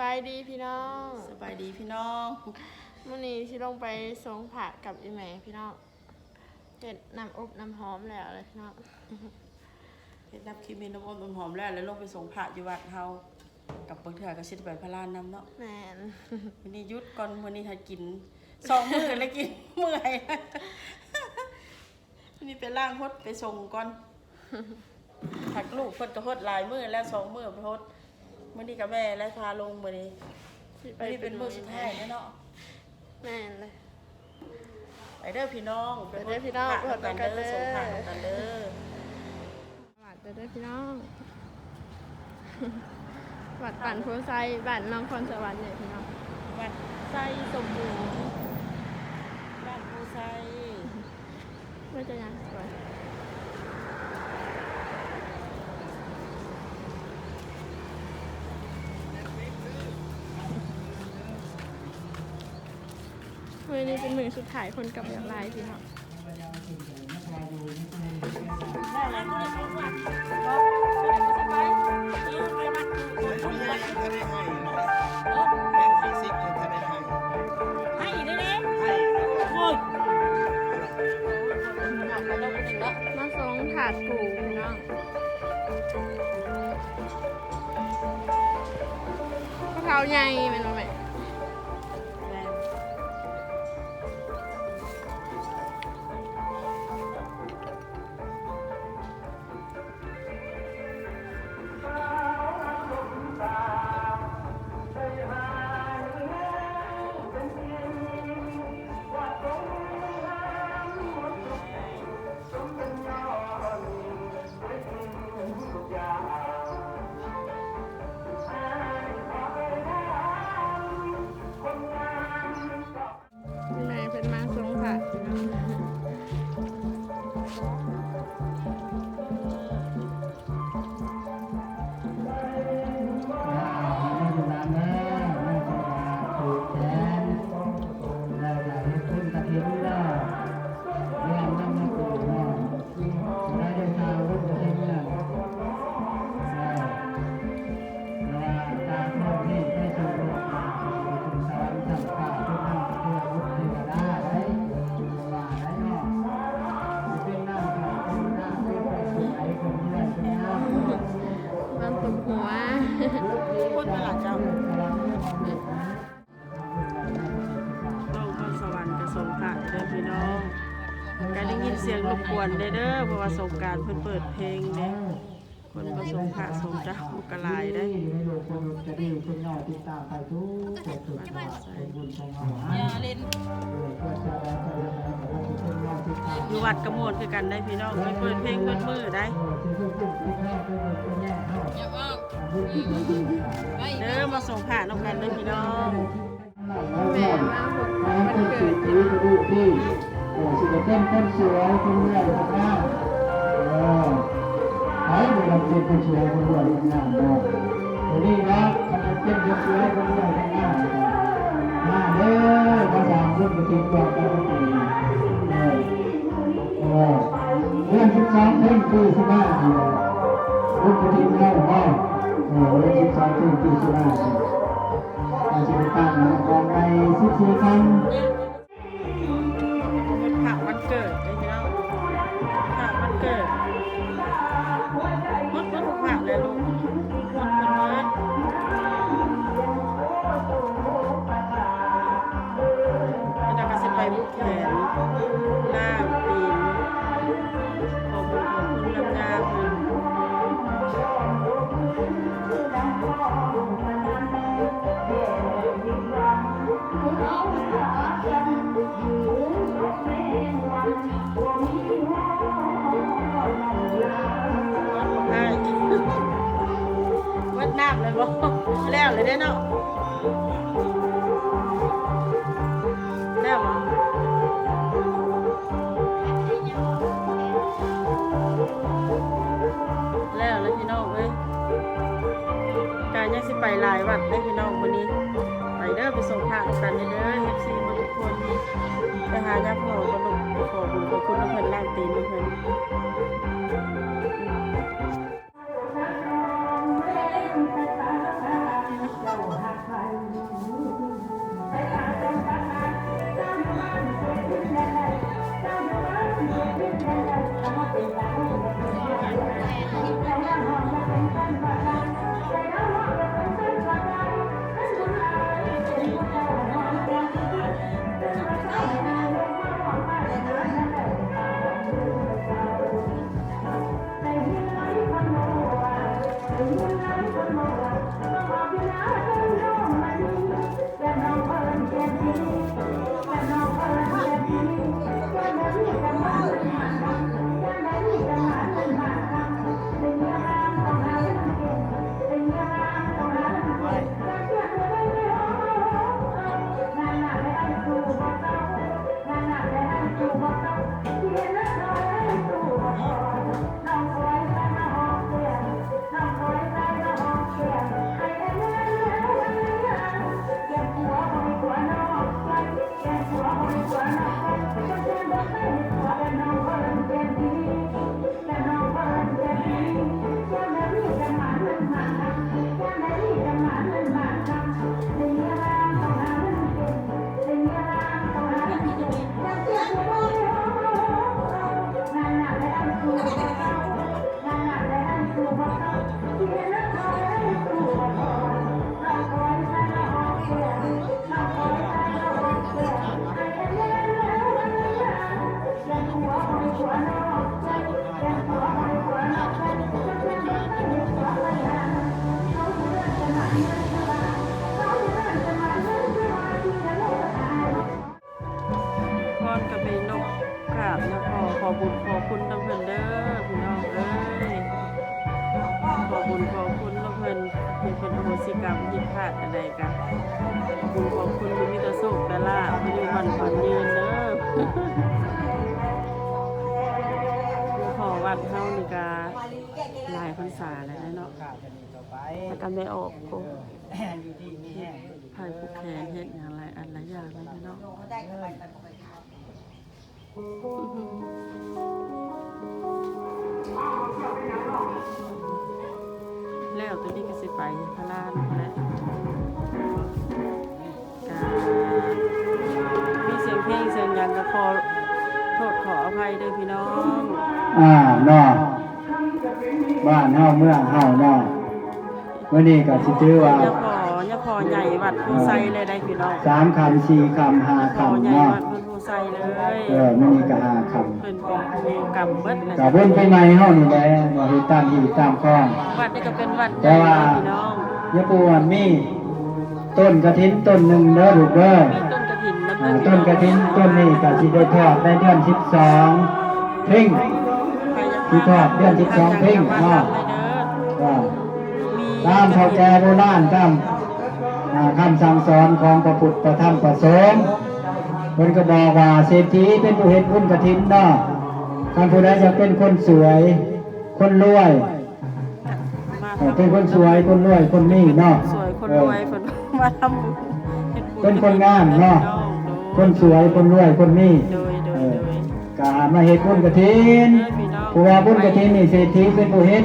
บายดีพี่น้องสบายดีพี่น้องมื่อนี้ที่ลงไปสงผักกับอีแม่พี่น้องเห็ดน้ำอบน้ำหอมแล้วเลยพี่น้องเฮ็ดนับคลิปมีน้ำอ้อมน้ำหอมแล้วแล้วลงไปส่งพระอยู่วัดเฮากับบางเทื่อก็สิได้ไปพระลานนํเนาะแมนวันนี้หยุดก่อนมื้อนี้ถ้ากินสองมื้อแล้วกินเมื่อยวันนี้ไปล้างฮดไปส่งก่อนหักลูกเพิ่นก็ฮดหลายมื้อแล้วสองมื้อไปฮด มื้อนี้กับแม่และพาลงมื้อนี้วันนี้เป็นมื้อสุดท้ายแล้วเนาะแมนเลย ไปเด้อพี่น้องไปเด้อพี่น้องไปฮดพระกันเด้อไปส่งเด้พอระกันเด้อหวัดเด้อพี่น้องหวัดปั่นโพไซบ้านน้องคอนสวรรค์เนี่ยพี่น้องวัดไส้สมบูรณ์บ้านภูไซว่าจะยังสวย มือนี้เป็นมือสุดท้ายคนกับอย่างไรพี่น้องได้แล้วที่เขาวัดก็ช่วยกันสบายที่ไปวัดคือวัดถ้าได้ให้แบ่งสี่สิบถ้าได้ให้ให้เด้เด้ให้โอ้ยเอาไปแล้วคนหนึ่งละมาสองถาดปูพี่น้องกะเพราใหญ่แม่นบ่แม่แม่ บกวนเด้อเด้อเพราะว่าสงการเพิ่นเปิดเพลงเด้คนก็ส่งพระส่งเจ้ากลายได้อยู่วัดกระโมดคือกันได้พี่น้องไปเปิดเพลงเปิดมือได้เด้อมาส่งผ่านน้องกันเลยพี่น้องแม่มาหกวันเกิดที่ เออสิเป็นคนสวยคนเมื่อยคนงามเออใครเป็นคนเป็นคนสวยคนเมื่อยคนงามเนาะทีนี้นะมันเป็นคนสวยคนเมื่อยคนงามมาเด้อมาสามคนก็ติดตัวกันทุกปีเออเออเรื่องสิบสองเพลงปีสิบห้าเดียวลูกกระดิ่งเล่าเนาะเออเรื่องสิบสองเพลงปีสิบห้าเดียวอาจจะเป็นตั้งของในสิบสี่ครั้ง แล้วเลยได้เนาะแล้วบ่แล้วเลยพี่น้องเอ้ยการยังสิไปหลายวัดได้พี่น้องวันนี้ ไปเด้อไปส่งพระกันเด้อเอฟซีมาทุกคนไปหาญาติพ่อบรรลุขอบุญขอบคุณน้ำเพิ่อนล่างตีนเพิ่อน Música พลาดอะไรกันบคุณขอบคุณคุณมิตรสุขแต่ละไม่ได้วันฝันยืนเด้อผู้ขอวัดเฮานี่กาหลายพรรษาแล้วเนาะข้าะนี่ต่อไปถ้ากันได้ออกโอ้อยู่ที่นี่แห้งไผ่ผูกแขนเฮ็ดอย่างไรอันลายอย่างเลยเนาะอือ แล้วตัวนี้ก็สิไปพระลานแล้วกามีเสียงเพลงเสียงหยังก็ขอโทษขออภัยด้วยพี่น้อง อ่าเนาะบ้านเฮาเมืองเฮาเนาะวันนี้ก็สิถือว่าอย่าพออย่าพอใหญ่วัดผู้ใส่เลยได้พี่น้องสามคำสี่คำห้าพอใหคำญ่เนาะวัดเพิ่นผู้ใส่เลยเออมันนี่ก็ห้าคเพิ่นเป็นผู้กำเบิดเลยำกับวนไปใหม่เฮานี่แหละว่าเฮ็ดตามที่ตามคล้อง วัดนี่ก็เป็นวัดใหแต่ญ่ว่าเลยพี่น้องยะปูวันมีต้นกระถินต้นหนึ่งเด้อลูกเด้อมีต้นกระถินน้ำอ่าเด้อต้นกระถินต้นนี้ก็สิได้ทอดในเดือนสิบสองเพ่ง ที่ทอดเดือน12เพ่งเนาะเนาะว่าตามเท่าแก่โบราณตามอ่าคำสั่งสอนของพระพุทธพระธรรมพระสงฆ์ เพิ่นก็บอกว่าเศรษฐีเป็นผู้เฮ็ดบุญกฐินเนาะคันผู้ใดจะเป็นคนสวย คนรวยเออเป็นคนสวยคนรวยคนนี่เนาะสวยคนเอรอวยคนมาทำบุญฮ็ดบุญเป็นคนงามเนาะโดคนยสวยคนรวยคนนี่โดยโดเอยอโดย กามาเฮ็ดบุญกฐินผู้ว่าบุญกฐินนี่เศรษฐีเป็นผู้เฮ็ด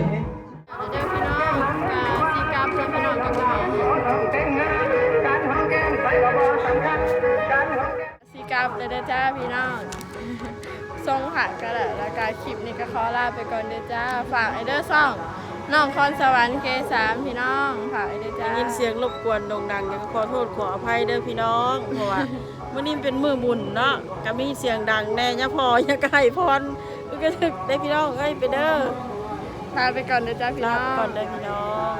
ทรงผักก็แหละแล้วการคลิปนี้ก็ขอลาไปก่อนเด้อจ้า ฝากไอเดอร์ซ่องน้องคอนสวรรค์เคสามพี่น้องฝากไอเดอร์ได้จ้ายินเสียงรบกวนโด่งดังก็ขอโทษขออภัยเด้อพี่น้องเพราะว่ามื้อนี้เป็นมื้อบุญเนาะก็มีเสียงดังแน่ยะพอยะไก่พรก็ถึกได้พี่น้องเอ้ยไปเด้อลาไปก่อนเด้อจ้าพี่ลาน้องก่อนเด้อพี่น้อง